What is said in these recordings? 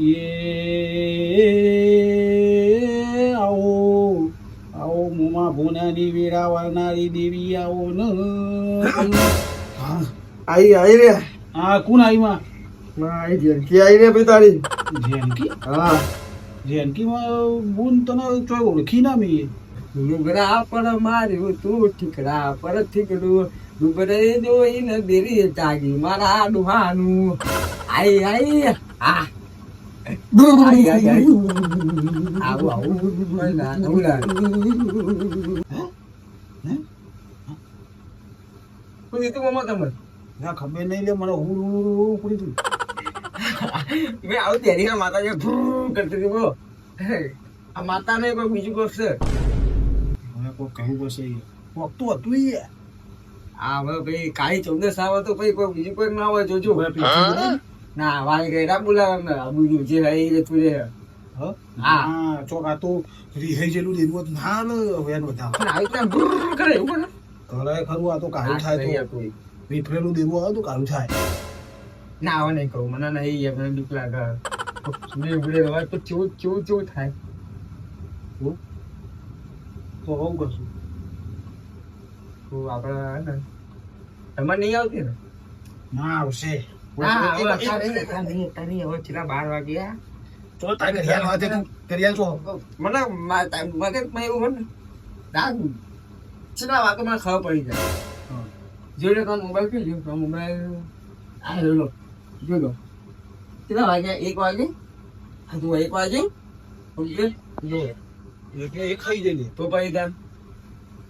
એ આવો આવો મોમાં ભૂનાની વેરા વાળનારી દેવી આવો ન. આઈ આઈ રે હા કોણ આવી માં? આઈ જનકી આઈ રે ભાઈ તારી. જેનકી? હા. જેનકીમાં બુન તને ચોય ઓળખી ના મી. લુગડા પર માર્યું તું ઠીકડા પર ઠીકડું. લુગડે જોઈને દેરી જાગી મારા ડુહાનું. આઈ આઈ આ આવું આવું ના નવલા કોઈ તું હું તું મેં આવું આ માતા ને કોઈ બીજું કોક છે કહ્યું પડશે કોક હતું એ આ હવે ભાઈ કાળી ચૌદસ આવે તો ભાઈ કોઈ બીજું કોઈ ના હોય જોજો. હવે wali ને આ બીજું જે રહી જતું રે હા? ચોક આ તો રીહાઈ જેલું દેવું હોત ના લે હવે બધા કરે એવું કરે ખરું આ તો કાળું થાય તો. કોઈ. વિફરેલું દેવું આવે તો કાળું થાય. ના હવે નહીં કહું. મને નહીં મને બીક લાગે. ઉડે રવાજ તો ચેવું ચેવું ચેવું થાય. તો હું કરશું તો આપણે ને. તમારે નહીં આવતી ને? ના આવશે. બાર વાગ્યા. તો તારે ઘડિયાળ વાતે તું છો. મને મગજમાં એવું હોય ને રાત છેલ્લા વાગે મને ખબર પડી જાય. જોઈ લો તમે મોબાઈલ કઈ લો મોબાઈલ આ જોઈ લો જોઈ લો. કેટલા વાગ્યા? એક વાગે? હા તો એક વાગે? એટલે એ ખાઈ જઈએ તો પછી ત્યાં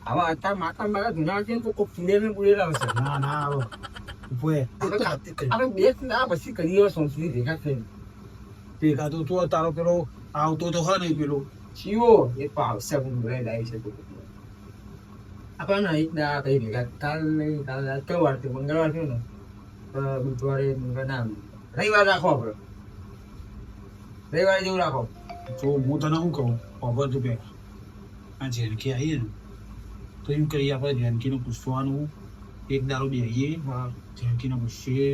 આવા અત્યારે માતા મારા ધૂના છે તો કોઈ પૂરેલા પૂડે લાવશે ના ના આવો. બે ના પછી કરીએ સંસ્કૃતિ ભેગા થઈ ભેગા તો તો તારો પેલો આવતો તો હોય નહીં પેલો શિવો એ પાવસે બોલાઈ લાવી શકું આપણને એક દા કઈ ભેગા કાલ નહીં કાલ કયો વાર થયો મંગળવાર થયો ને તો બુધવારે ના રવિવાર રાખો આપણે રવિવારે જેવું રાખો જો હું તને શું કહું ખબર તું બે આ જેનકી આવીએ ને તો એમ કરીએ આપણે જેનકીનું પૂછવાનું એક દારૂ બેહીએ ઝેંકીને પૂછીએ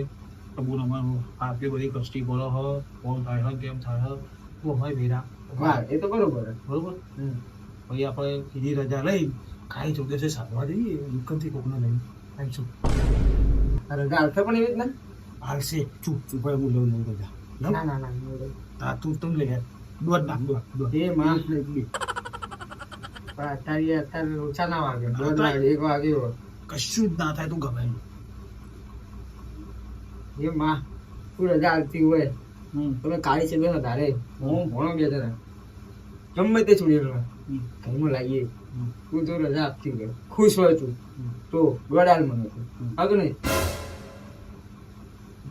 અબુ અમારું આપી બધી કષ્ટી બોલો હ કોણ થાય હ કેમ થાય હ તો હોય ભેરા હા એ તો બરોબર? બરોબર. પછી આપણે સીધી રજા લઈ કાંઈ ચૌદસે સારવા જઈએ દુકાનથી કોકને લઈને આવીશું અરે ગાલશે પણ એવી રીતના? હાલશે. ચૂપ ચૂપ. ભાઈ હું લઉં લઉં રજા. ના ના ના ના. હા તું તું લઈ યાર દોઢ નાખ દોઢ દોઢ. એ માસ લઈ. પણ અત્યારે અત્યારે ઓછા ના વાગે. દોઢ વાગે એક વાગે હોય. કશું જ ના થાય તું ગમે એ માં તું રજા આવતી હોય? તમે કાળી છે બેનો તારે હું ભણો ગયા તારે ગમે તે છોડી રહ્યો. ઘરમાં લાગીએ તું તો રજા આપતી હોય. ખુશ હોય તું તો ગડાલ મને તું. આગળ નહીં?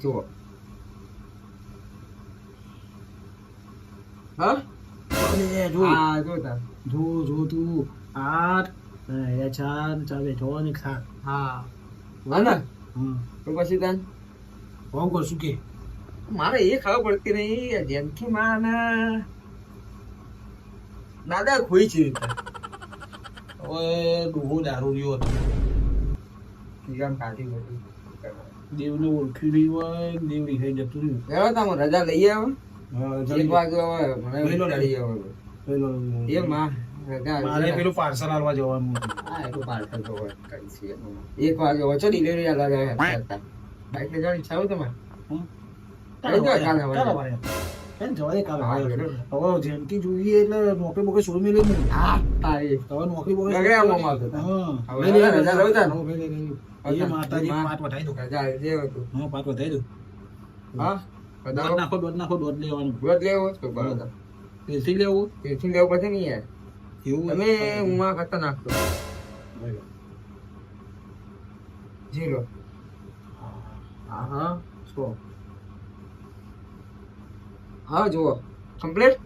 જુઓ. હા? જો હા જો તું. આઠ એ હા તો પછી તાન મારે એ ખબર પડતી નહીં જેમથી માને દાદા ખોઈ છે હવે ડોહો દારૂ રહ્યો હતો ગામ કાઢી દેવને નહીં હોય દેવ રીહાઈ જતું રહ્યું તમે રજા લઈ આવો એક વાગે મને લઈ આવો એ માં મારે પેલું પાર્સલ આલવા જવાનું હા એટલું પાર્સલ તો હોય છે એક વાગે ઓછો ડિલિવરી બાઈક જવાની ઈચ્છા હોય તમારે? કાલે. હવે જેનકી જોઈએ એટલે નોકરી બોકરી છોડી નહીં. હા હવે નોકરી બોકરી બગડ્યા મોંમાં. હા. હવે રજા એ માતાજી માં. પાટ દો. રજા જે હતું હા પાટ વધારી દો. હા? નાખો દોઢ નાખો લેવાનું. વ્રત લેવો બરાબર. પેલથી લેવું? તેથી લેવું પછી નહીં યાર એવું તમે ઉમા કરતા નાખતો જીરો હા હા હા જુઓ કમ્પ્લીટ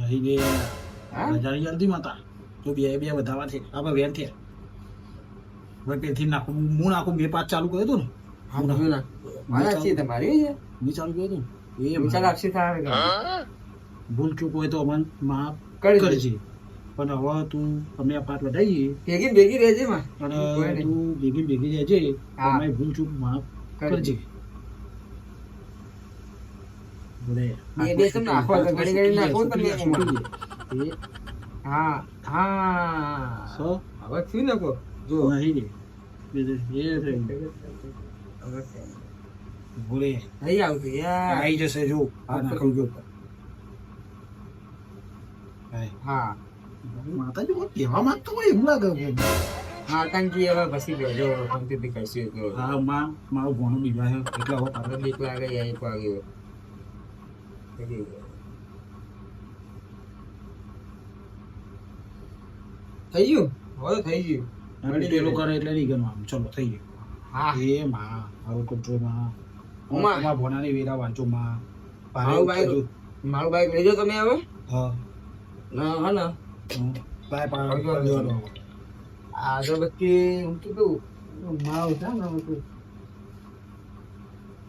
જઈ બે હા હજાર જલ્દી માતા તો બે બે વધારવા છે આપણે વેન છે હવે પેથી નાખું હું નાખું બે પાંચ ચાલુ કર્યો હતો ને હા મારા છે તમારી મેં ચાલુ કર્યો હતો એ વિચાર અક્ષી થાય ભૂલ ચૂક હોય તો અમને માફ. કરજે પણ હવે તું અમે પાઠ વધારીએ ભેગી ભેગી રહેજે માં. અને તું ભેગી ભેગી રહેજે. હા. અમારી ભૂલ ચૂક માફ કરજે. હા. હવે માતાજી કોઈ કહેવા માંગતો હોય એવું લાગે છે. હવે પછી બેજો શાંતિથી કરશું તો હા માં મારો ભણો બીજા છે. એટલે હવે આપણે બીક લાગે યાર એક વાગે. થઈ ગયું? હવે થઈ ગયું. પાછળ પેલું કરે એટલે નહીં ગણવાનું ચલો થઈ ગયું. હા. એ માં મારો કુટરો માં. ઉમા. ભોનાની વેરા વાંચો માં. મારું બાઈક મારું બાઈક લેજો તમે હવે? હા. ના હા ને હમ. બાય પાડો આવજો, કરી આવજો. દેવાનો. આ તો બધી હું કીધું. માવ છે ને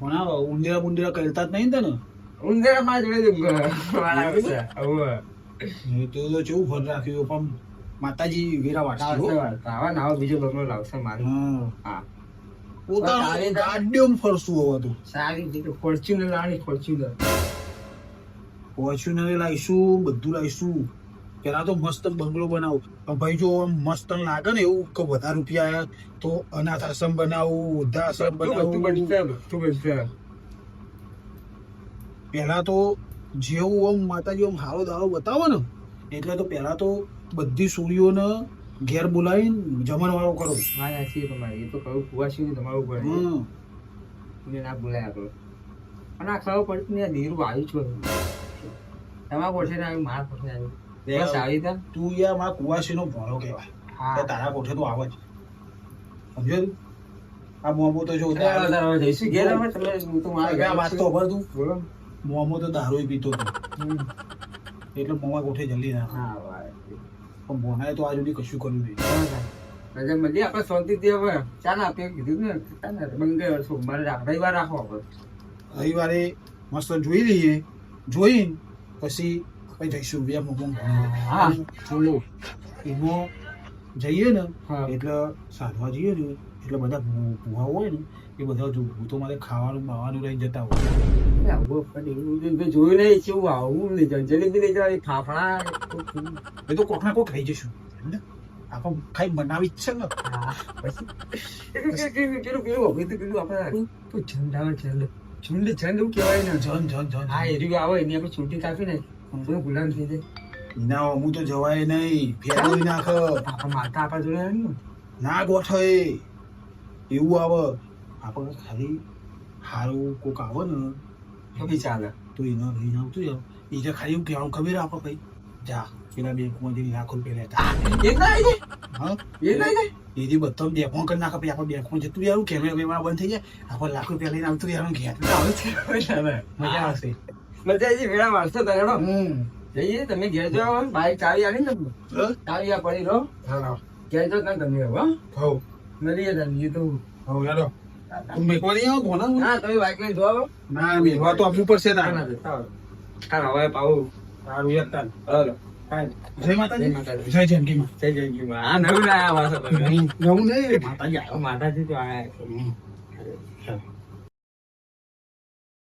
ભણાવો ઊંધિયા બુંધિયા કરતા જ નહીં તને? ઉંદરમાં જોડે વાળા છે? હવે એ તો તો રાખ્યું પણ માતાજી વેરા વાટા. આવા બીજો બંગલો લાવશે મારે. હા. પોતાનું ફરશું હવે તું. સારી રીતે ફોર્ચ્યુનર લાવી ફોર્ચ્યુનર ફોર્ચ્યુનર લાવીશું બધું લાવીશું. પેલા તો મસ્ત બંગલો બનાવું. ભાઈ જો મસ્ત લાગે ને એવું કે વધારે રૂપિયા તો અનાથ આશ્રમ બનાવું વૃદ્ધાશ્રમ આશ્રમ બનાવું. પેલા તો જેવું આમ માતાજી આમ હારો દારો બતાવો ને એટલે તો પેલા તો બધી સોળીઓને ઘેર બોલાવીને જમણવાળો કરો. હા સાચી તમારે. એ તો કહું કુવાસી તમારું હમ. એને ના બોલાય આપણો. અને આ ખબર પડતું ને નીરું આવ્યું છું તમારા ને આવ્યું મારા કોઠે આવ્યું બસ આવી તા તું યાર મારા કુવાસીનો ભણો કહેવાય. હા. તારા કોઠે તો આવે જ સમજો તું? આ મોમો તો જો તારા- તારા જઈશું ઘેર અમે તમે હું તો મારા વાત તો ખબર તું. બોલો મોમો તો દારૂ પીતો હતો. એટલે મોમા કોઠે જલ્દી ના. હા ભાઈ પણ ભોનાએ તો આજ સુધી કશું કર્યું નહીં. રજા મળી. આપણે શાંતિથી હવે ચાલ આપીએ કીધું ને ચાલ ને મંગળ સોમવારે રવિવાર રાખો આપણે રવિવારે મસ્ત જોઈ લઈએ. જોઈ પછી પછી જઈશું? બે મોમો હા. ચલો. એમાં જઈએ ને એટલે સાધવા જઈએ ને એટલે બધા ભૂવા હોય ને એ બધા જો ભૂતો મારે ખાવાનું બાવાનું લઈને જતા હોય. જોયું નહીં શું આવું લઈ જાવ જલેબી લઈ જાવ ફાફડા એ તો કોક ના કોક ખાઈ જઈશું ને? આપણે ખાઈ બનાવી જ છે ને. પછી પેલું પેલું હવે તો પેલું આપણે તો ઝંડ ઝંડ ઝુંડ ઝંડ એવું કહેવાય ને. જન જન જન હા એ આવે એની આપણે છૂટી કાપી ને બધું ગુલામ થઈ જાય. ના હું તો જવાય નહીં. ફેરવી નાખ. માતા આપણા જોડે ને. ગોઠવે. એવું આવે. આપણે ખાલી હારું કોક આવે ને. તો બી ચાલે. તો એનો લઈને આવતું યાર એ જે ખાલી એવું કહેવાનું ખબર આપણે ભાઈ. જા પેલા બેંકમાંથી લાખ રૂપિયા લેતા એ ના આવી જાય. હા? એ ના આવી એથી બધા બેંકમાં કરી નાખે પછી આપણે બેંકમાં જતું યાર કેમેરા બેમેરા બંધ થઈ જાય. આપણે લાખ રૂપિયા લઈને આવતું યાર ઘેર. મજા આવશે. મજા આવી વેળા મારશો તો હેડો. જઈએ તમે ઘેર જાઓ બાઈક ચાવી આવી ને? ચાવી આ પડી રહો. ઘેર જાઓ ને તમે હવે હવ. મળીએ તમે તો. હવ આવો ના તમે બાઈક લઈને જોવો ના મેકવા તો આપવું પડશે ના હવે પાવું. સારું યાર તાર. હાલો. જય માતાજી. જય માતાજી. જય માં. જય માં. આ નવું ના આવ્યા તમે. નવું નહીં. માતાજી આવ્યો. માતાજી તો આયા.